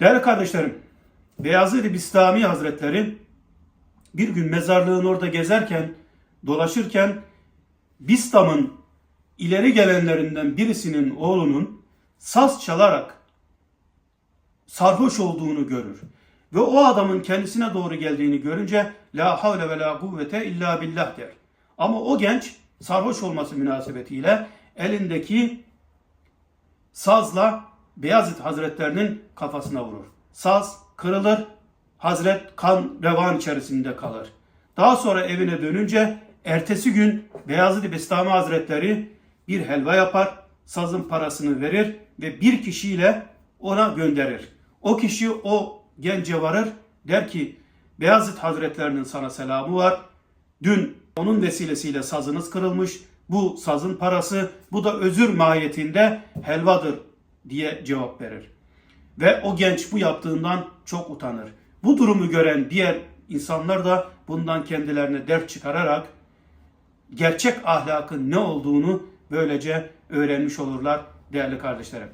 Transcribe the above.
Değerli kardeşlerim, Beyazıt Bistami Hazretleri bir gün mezarlığın orada gezerken, dolaşırken Bistam'ın ileri gelenlerinden birisinin oğlunun saz çalarak sarhoş olduğunu görür. Ve o adamın kendisine doğru geldiğini görünce la havle ve la kuvvete illa billah der. Ama o genç sarhoş olması münasebetiyle elindeki sazla Beyazıt Hazretlerinin kafasına vurur. Saz kırılır, Hazret kan revan içerisinde kalır. Daha sonra evine dönünce ertesi gün Beyazıt Bestami Hazretleri bir helva yapar, sazın parasını verir ve bir kişiyle ona gönderir. O kişi o gence varır, der ki Beyazıt Hazretlerinin sana selamı var. Dün onun vesilesiyle sazınız kırılmış. Bu sazın parası, bu da özür mahiyetinde helvadır diye cevap verir. Ve o genç bu yaptığından çok utanır. Bu durumu gören diğer insanlar da bundan kendilerine dert çıkararak gerçek ahlakın ne olduğunu böylece öğrenmiş olurlar değerli kardeşlerim.